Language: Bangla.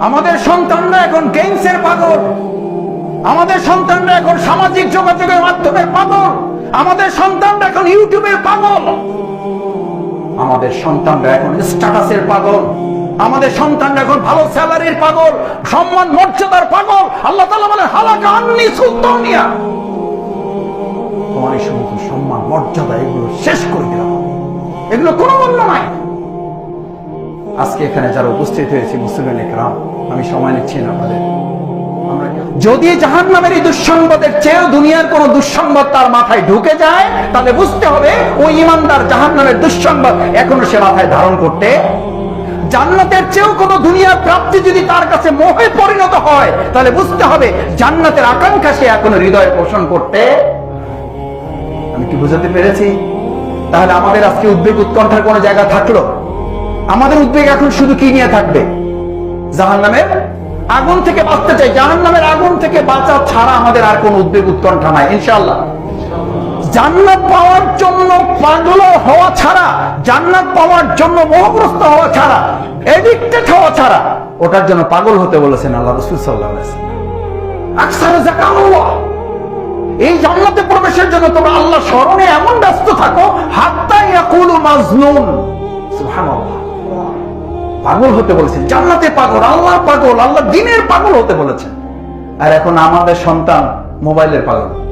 আমাদের সন্তানরা এখন গেমসের পাগল। আমাদের সন্তানরা এখন সামাজিক যোগাযোগের মাধ্যমে পাগল। আমাদের সন্তানরা এখন ইউটিউবের পাগল। আমাদের সন্তানরা এখন স্ট্যাটাসের পাগল। আমাদের সন্তানরা এখন ভালো স্যালারির পাগল, সম্মান, মর্যাদার পাগল। আল্লাহ তাআলা বলে হালাকা আন্নি সুলতানিয়া। তোমার এই সমস্ত সম্মান, মর্যাদা, এগুলো শেষ করে দিলাম। এগুলো কোনো মূল্য নাই। আজকে এখানে যারা উপস্থিত হয়েছে মুসলিম একরাম আমি সময় নিচ্ছি না আমরা যদি জাহান নামের এই দুঃসংবাদের চেয়েও দুনিয়ার কোন দুঃসংবাদ তার মাথায় ঢুকে যায়, তাহলে বুঝতে হবে ওই ইমানদার জাহান নামের দুঃসংবাদ এখনও সে মাথায় ধারণ করতে জান্নাতের চেয়েও কোন দুনিয়ার প্রাপ্তি যদি তার কাছে মোহে পরিণত হয়, তাহলে বুঝতে হবে জান্নাতের আকাঙ্ক্ষা সে এখনও হৃদয়ে পোষণ করতে আমি কি বুঝাতে পেরেছি? তাহলে আমাদের আজকে উদ্বেগ উৎকণ্ঠার কোনো জায়গা থাকল? আমাদের উদ্বেগ এখন শুধু কি নিয়ে থাকবে? জাহান নামের আগুন থেকে বাঁচতে চাই। জাহান নামের আগুন থেকে বাঁচা ছাড়া আমাদের আর কোন উদ্বেগ উৎকণ্ঠা নাই ইনশাল্লাহ জান্নাত পাওয়ার জন্য পাগল হওয়া ছাড়া, জান্নাত পাওয়ার জন্য মোহগ্রস্ত হওয়া ছাড়া এডিক্টেড হওয়া ছাড়া ওটার জন্য পাগল হতে বলেছেন আল্লাহ রসুল সাল্লাহ এই জান্নাতে প্রবেশের জন্য তোমরা আল্লাহ স্মরণে এমন ব্যস্ত থাকো, হাত্তা ইয়াকুলু মাজনুন। সুবহানাল্লাহ। পাগল হতে বলেছেন। জান্নাতে পাগল আল্লাহ পাগল, আল্লাহ দিনের পাগল হতে বলেছেন। আর এখন আমাদের সন্তান মোবাইলের পাগল।